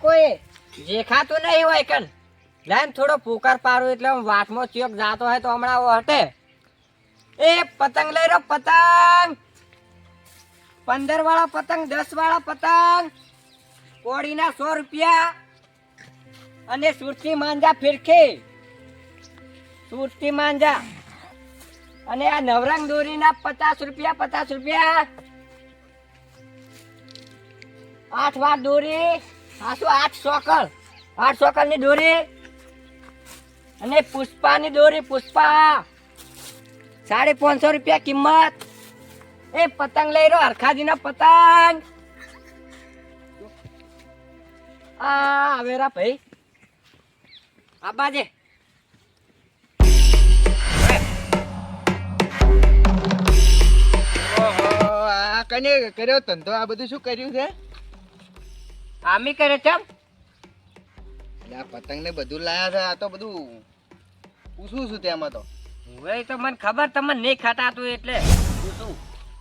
કોઈ દેખાતું નહીં હોય કન લાઈન થોડો પુકાર પાડું એટલે હું વાટમાં ચોક જાતો હોય તો હમણાં હટે. એ પતંગ લઈ રહ્યો, પતંગ! પંદર વાળા પતંગ દસ વાળા પતંગ! કોડીના સો રૂપિયા અને સુરતી માંજા ફિરકી સુરતી માંજા. અને આ નવરંગ દોરીના પચાસ રૂપિયા પચાસ રૂપિયા. આઠ વાર દોરી. આ શું આઠ સોકલ આઠ સોકલની દોરી? અને પુષ્પાની દોરી, પુષ્પા. સાડી પાંચસો રૂપિયા કિંમત. એ પતંગ લઈ રહ્યો, હરખાજીના પતંગ. આ આવેરા ભાઈ. આ બાજે. આ કને કર્યો ધંધો? આ બધું શું કર્યું છે? આમી કરે ચમ. આ પતંગ ને બધું લાયા છે આ તો બધું પૂછું છું તેમાં તો. હવે તો મને ખબર તમને નહીં ખટાતું એટલે પૂછું.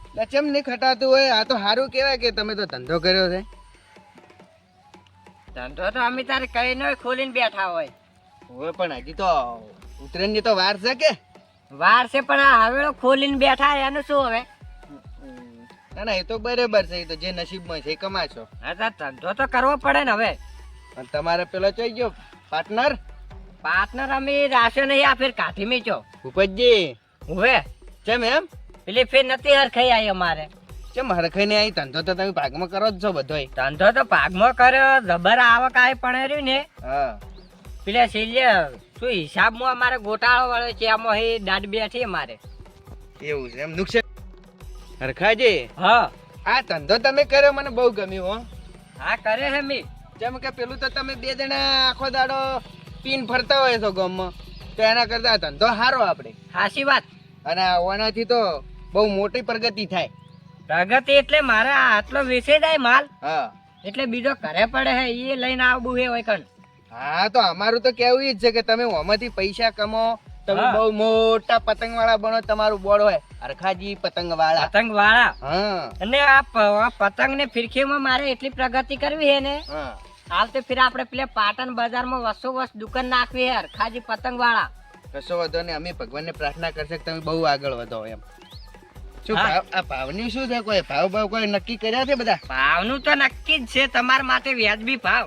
એટલે ચેમ નહીં ખટાતું હોય? આ તો સારું કહેવાય કે તમે તો ધંધો કર્યો છે. ધંધો તો અમે તારે કઈ ન ખોલીને બેઠા હોય. હવે પણ હજી તો ઉત્તરાયણની તો વાર છે કે? વાર છે પણ આ હવેળો ખોલીને બેઠા એનું શું હવે? ના ના એ તો બરાબર છે એ તો જે નસીબમાં છે એ કમાશો હા તો ધંધો તો કરવો પડે ને હવે. અને તમારે પેલો ચોઈ ગયો પાર્ટનર? પાર્ટનર અમે રાશે નહીં આ ફેર કાઠી મેચો છો હવે. કેમ એમ? પેલી ફેર નથી હરખાઈ આવી અમારે. કેમ હરખાઈ ને આવી ધંધો તો તમે ભાગમાં કરો જ છો બધોય. ધંધો તો ભાગમાં કર્યો જબર આવક આવી પણ રહ્યું ને. હા. પેલા સિલે શું હિસાબમાં અમારે ગોટાળો વાળો છે આમાં એ દાદ બેઠી અમારે. એવું છે એમ નુકસાન હરખાજી. હા. આ ધંધો તમે કર્યો મને બહુ ગમ્યું હો. હા કરે હે મી. જેમ કે પેલું તો તમે બે જણા આખો દાડો પીન ફરતા હોય છો ગામમાં. તો એના કરતા ધંધો સારો આપણે. હાસી વાત. અને આનાથી તો બહુ મોટી પ્રગતિ થાય. પ્રગતિ એટલે મારે આ આટલો વેચે જાય માલ? હા. એટલે બીજો ઘરે પડે હે એ લઈને આવવું હે હોય કણ હા તો અમારું તો કેવું જ છે કે તમે ઓમાંથી પૈસા કમો તમે બહુ મોટા પતંગ વાળા બનો તમારું બોર્ડ હોય. અરખાજી પતંગ વાળા પતંગ વાળા અને આ પતંગ ને ફિરકીમાં મારે એટલી પ્રગતિ કરવી હે ને? હાલ તો ફિર આપણે પેલા પાટણ બજારમાં વસો વસ દુકાન નાખવી હે અરખાજી પતંગ વાળા કશો વધો ને અમે ભગવાનને પ્રાર્થના કરશે કે તમે બહુ આગળ વધો એમ. શું આ ભાવની શું છે કોઈ? ભાવ ભાવ કોઈ નક્કી કર્યા છે બધા? ભાવનું તો નક્કી જ છે તમારા માટે વ્યાજબી ભાવ.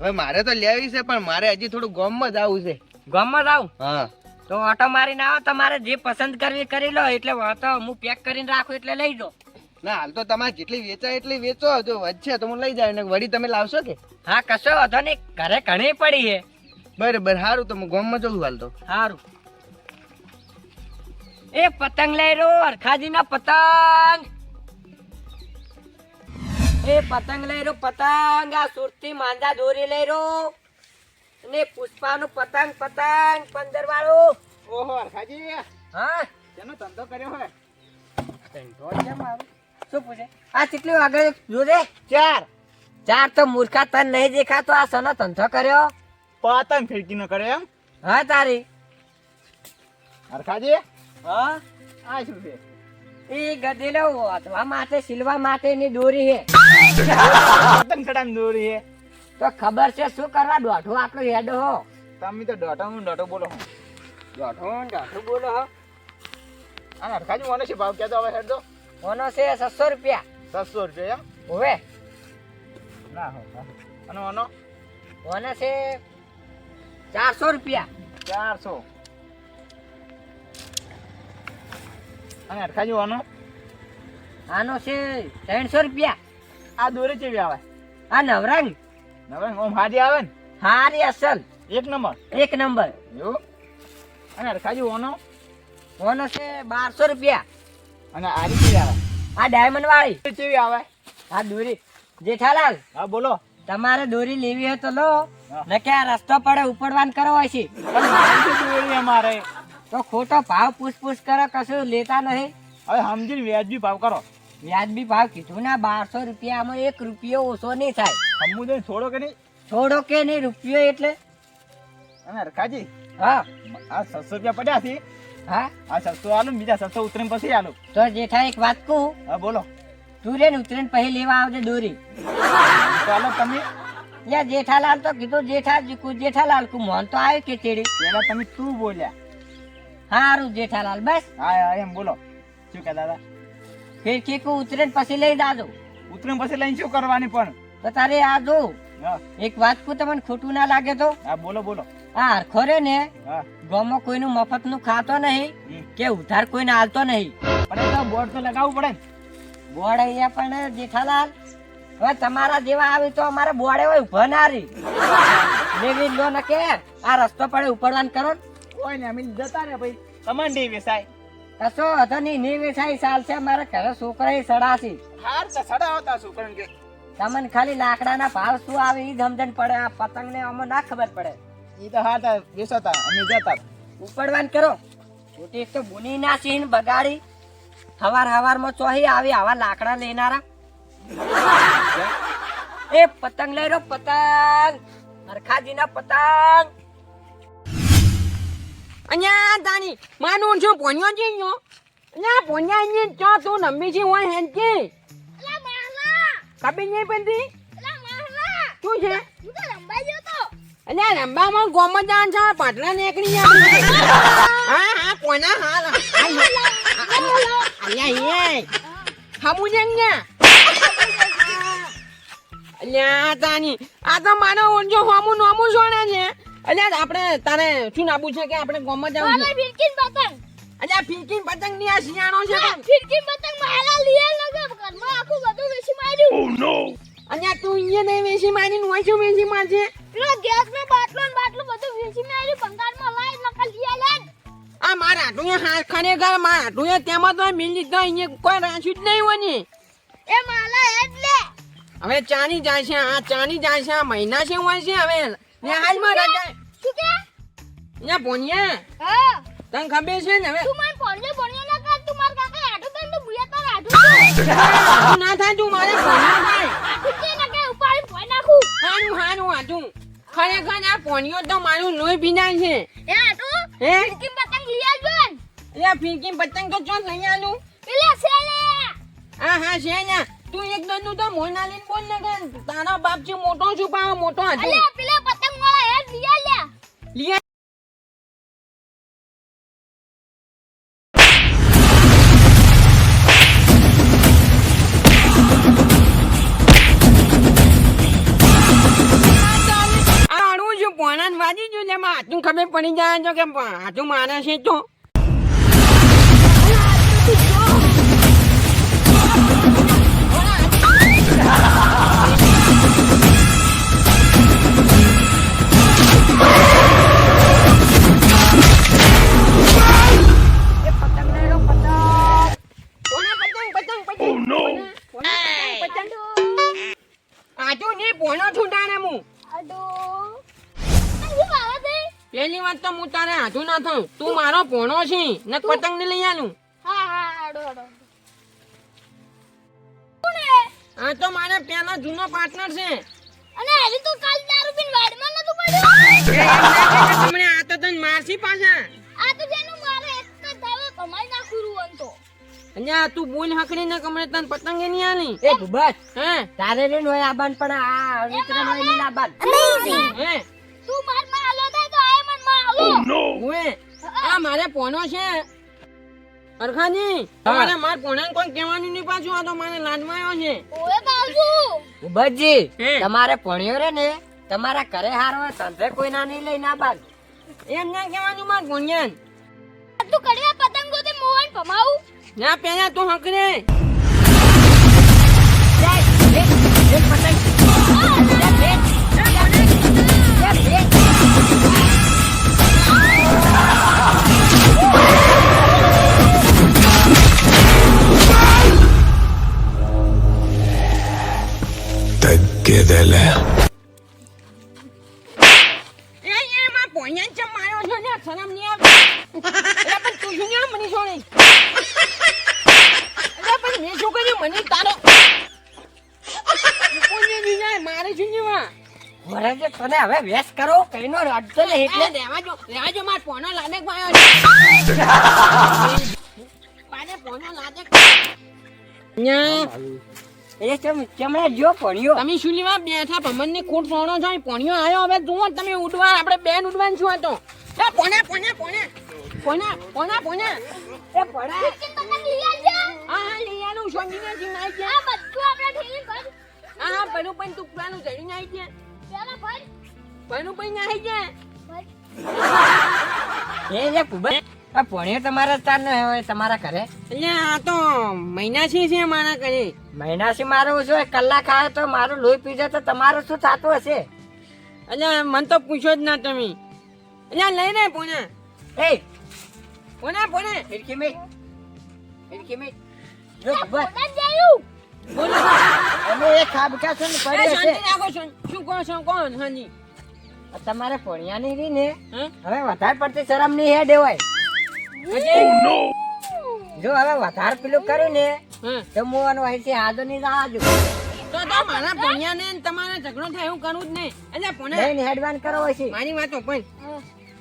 હવે મારે તો લેવી છે પણ મારે હજી થોડું ગામમાં જ આવું છે. ગામમાં જ આવું? હા. તો ઓટો મારીને આવો તમારે જે પસંદ કરવી કરી લો એટલે ઓટો હું પેક કરીને રાખું એટલે લઈ જાઓ ના હાલ તો તમારે જેટલી વેચાય એટલી વેચો. જો વધશે તો હું લઈ જાય ને વળી તમે લાવશો કે? હા કશો વાંધો નહીં. ઘરે ઘણી પડી છે. બરાબર સારું તો હું ગામમાં જવું હાલ તો. સારું એ પતંગ લઈ રો અરખાજી પતંગ. એ પતંગ લઈ રો પતંગ આ સુરતી માંજા દોરી લઈ રો અને પુષ્પાનું પતંગ પતંગ પંદર વાળું ઓહો હરખાજી હા? તેનો ધંધો કર્યો હોય ધંધો છે મારો. શું પૂછે? આ કેટલી આગળ જોજે. ચાર. ચાર તો મૂર્ખા તન નહીં દેખાતો. આ સનો ધંધો કર્યો? પતંગ ફેંકીનો નો કર્યો એમ? હા તારી. હરખાજી હા? આ શું છે? એ ગધેલો વાતવા માટે સિલવા માટેની દોરી હે. પતંગ ચડામ દોરી છે તો ખબર છે શું કરવા દોઢો આટલો હેડો હો? તમે તો દોઢો હું દોઢો બોલો હું. દોઢો દોઢો બોલો હો. અને અરખાજી મને છે ભાવ કહેતો હવે હેડ? દો ઓનો છે 700 રૂપિયા. 700 રૂપિયા હોવે. ના હો અને ઓનો? ઓનો છે ચારસો રૂપિયા. ચારસો. અને અરખાજી ઓનો? આનો છે ત્રણસો રૂપિયા. આ દોરી ચેવી આવે? આ નવરંગ. નવે ઓમ હાજી આવે ને? હારી અસલ. એક નંબર. એક નંબર. જો. અને અરખાજી ઓનો? ઓનો છે બારસો રૂપિયા. અને આરી ચેવી આવે. આ ડાયમંડ વાળી. કેવી આવે? આ દોરી. જેઠાલાલ હા બોલો. તમારે દોરી લેવી હોય તો લો. કે આ રસ્તો પડે ઉપડવાન કરો હોય છે દોરી અમારે? તો ખોટો ભાવ પૂછપૂછ કરો કશું લેતા નહીં. હવે સમજીને વ્યાજબી ભાવ કરો. વ્યાજબી ભાવ કીધું ના બારસો રૂપિયામાં એક રૂપિયો ઓછો નહીં થાય. સમુદય છોડો કે નહીં? છોડો કે નહીં રૂપિયો એટલે? અને રખાજી હા. આ છસો રૂપિયા પડ્યા છે. હા. આ છસો આલું બીજા છસો ઉતરીને પછી આલો. તો જેઠા એક વાત કહું? હા બોલો. તું રે ને ઉતરીને પછી લેવા આવજે દોરી. ચાલો તમે. યા જેઠાલાલ તો કીધું જેઠા જેઠાલાલ કુ મોન તો આવે કે તેડી? પેલા તમે તું બોલ્યા? હારું જેઠાલાલ બસ. હા હા એમ બોલો. શું કે હતા? ફિરકી કુ ઉતરે પછી લઈ દાદો ઉતરેન પછી લઈને શું કરવાની પણ? તો તારે આ જો એક વાત કો તમને ખોટું ના લાગે તો? હા બોલો બોલો. આ હરખો રે ને હા. કોઈનું મફતનું ખાતો નહીં કે ઉધાર કોઈને હાલતો નહીં. પણ તો બોર્ડ તો લગાવવું પડે. બોર્ડ અહીંયા પણ જેઠાલાલ હવે તમારા જેવા આવી તો અમારે બોર્ડે હોય ઊભા ના રહી. લેવી લો ને કે આ રસ્તો પડે ઉપડવાન કરો કોઈ ને અમે જતા ને ભાઈ. નહીં વેસાય. કશો હતો નહીં નહીં વેચાઈ ચાલશે મારા ઘરે છોકરા સડાસી. હાર તો સડા આવતા શું કે. તમને ખાલી લાકડાના ભાવ શું આવે એ સમજણ પડે આ પતંગ ને અમને ના ખબર પડે. એ તો હા તા વેસાતા અમે જતા. ઉપડવાન કરો. ખોટી એક તો બુની ના સીન બગાડી. હવાર હવારમાં ચોહી આવી આવા લાકડા લેનારા. એ પતંગ લઈ રહ્યો પતંગ. હરખાજી પતંગ. અહીંયા તાની માનું છું પોન્યો છે યો અહીંયા પોન્યા ને ચો તું નંબી છે હોય હેન કે. કબી નહીં પડતી શું છે? અહીંયા રંબામાં ગોમ જાન છે પાટલા નીકળી જાય હા હા પોના હાલ? અહીંયા એ હમુ અહીંયા અલ્યા તાની. આ તો માનો ઊંચો હોમુ નોમુ સોણે છે. અલ્યા આપણે તારે શું નાબુ છે કે આપણે ગોમાં જવું છે? અલ્યા ફિરકીન પતંગની આ શિયાળો છે અલ્યા તું અહીંયા નહીં વેચી મારી નું શું વેચી મારશે આ મારા હાટું હા ખરેખર મારા હાટું તેમાં તો મિલી તો અહીંયા કોઈ રાખ્યું જ નહીં હોય ને. હવે ચાની જાય છે આ ચાની જાય છે આ મહિના છે હોય છે હવે ને હાલમાં રજા અહીંયા પોનિયા તને ખબર છે ને હવે? હારું ના થાય તું મારે પોનિયા થાય. હારું હારું હાટું ખરેખર આ પોનિયો તો મારું લોહી ભીના છે. હે? અલ્યા ફીકી પતંગ તો ચોક લઈ આલું. હા હા છે ને. તું એક દોડનું તો મોં ના લઈને બોલ ને કે તારા બાપ છે મોટો છું પણ આ મોટો હતો લિયા આ ને વાજી જો એટલે હાથું ખબર પડી જાય છો કે હાથું માણસ છે તો. આજુ ની રો પતંગ પોણા છૂટાને હું. પેલી વાત તો હું તારે હાથું ના થયું તું મારો પોણો છે ને પતંગ ને લઈ આનું આ તો મારે પેલા જૂનો પાર્ટનર છે. અને હજી તો કાલ દારૂ પીને વાડમાં નતો પડ્યું? તમને આ તો તને મારસી પાછા. આ તો જેનું મારે એક જ દાવે કમાઈ નાખું રૂ તો. અહીંયા તું બોલ હકડી ને કમરે તને પતંગ એ નહીં આલી? એ બસ હે? તારે રે નોય આબાન પણ આ વિતરણ હોય નહીં આબાન હે? તું મારમાં આલો આ મારે પોનો છે. અરખાજી તમારે માર પોણાને કોઈ કહેવાનું નહીં પાછું આ તો મને લાડમાં આવ્યો છે. ઓએ બાજુ. ઉભજી તમારે પોણ્યો રે ને તમારા ઘરે હાર સંધે કોઈ ના નહીં લઈ ના બાદ એમ ના કહેવાનું માર પોણિયાન. તું કડવા પતંગો તે મોહન ભમાવું ના પેલા તું હકડે એક પતંગ. જે તને હવે વેસ કરો કઈનો અડતો ને એટલે એટલે રહેવા જો રહેવા જો માર પોનો લાડક પાયો છે પાને પોનો લાડક ન્યા. એ તમે ચમડા જો પણ્યો તમે શું લેવા બેઠા ભમણની કોટ સોણો છો પણ્યો આવ્યો. હવે જુઓ તમે ઉડવા આપણે બેન ઉડવાનું છું આ તો એ પોણે પોણે પોણે પોણે પોણે પોણે એ પડા હા હા લઈ આનું સોંગીને જીવ નાઈ આ બધું આપણે ઠેલી ભર હા હા પેલું પણ તું જડી નાઈ ગયા. પેલા ભર પેલું પણ નાઈ ગયા. એ લે કુબર આ ભણ્યો તમારા તાર ન હોય તમારા ઘરે? એટલે આ તો મહિના છે છે મારા ઘરે. મહિનાથી મારું હોય, કલાક આવે તો મારું લોહી પી જાય તો તમારું શું થતું હશે? એટલે મને તો પૂછો જ ના તમે. એટલે લઈ ને પોણા. એ! પોણા પોણા. ફિરકી મે ફિરકી મે જો જયું બોલો. અમે એ ખાબકા છે ને એ પડ્યો છે રાખો છો શું કહો છો કોણ હાજી. તમારે ભણ્યાની રી ને હવે વધારે પડતી શરમ નહીં હે દેવાય. જો હવે વધારે પેલું કર્યું ને તો હું આનો અહીંથી આદો નહીં આવજો તો તો મારા ભણ્યા ને તમારે ઝઘડો થાય એવું કરવું જ નહીં. એટલે પોણા નહીં હેડવાન કરો છે મારી વાતો પણ.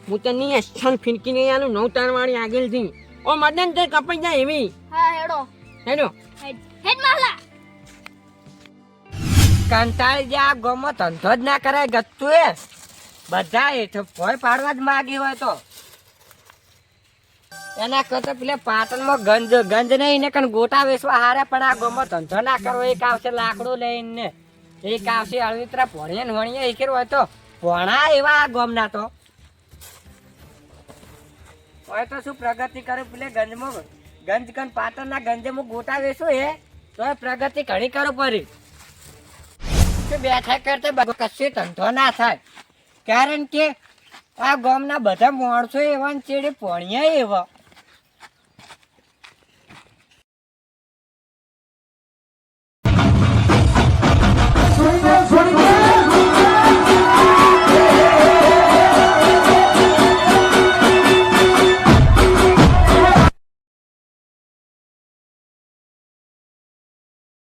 હું. તને અચ્છાન ફિનકી નહીં આનું નવ તાર વાળી આગળથી ઓ મદન તે કપાઈ જાય એવી. હા હેડો. હેડો. હેડ. હેડ માલા. કંટાળી જે આ ગોમો ધંધો જ ના કરાય ગતું એ બધા હેઠ ભોય પાડવા જ માગી હોય તો. એના કરતા પેલા પાટણમાં ગંજ ગંજ નહીં ને કણ ગોટા વેચવા હારે પણ આ ગોમો ધંધો ના કરવો. એક આવશે લાકડું લઈને, એક આવશે અળવિતરા ભણીએ ને વણીએ કર્યું હોય તો ભણા એવા આ ગોમના તો. હોય તો શું પ્રગતિ કરે? પેલે ગંજમાં, ગંજ ગંજ પાટણના ગંજમાં ગોટા વેચું એ તો પ્રગતિ ઘણી કરો પડી બેઠા કરતા કશું ધંધો ના થાય. કારણ કે આ ગામના બધા માણસો એવા ચેડે ભણ્યા એવા.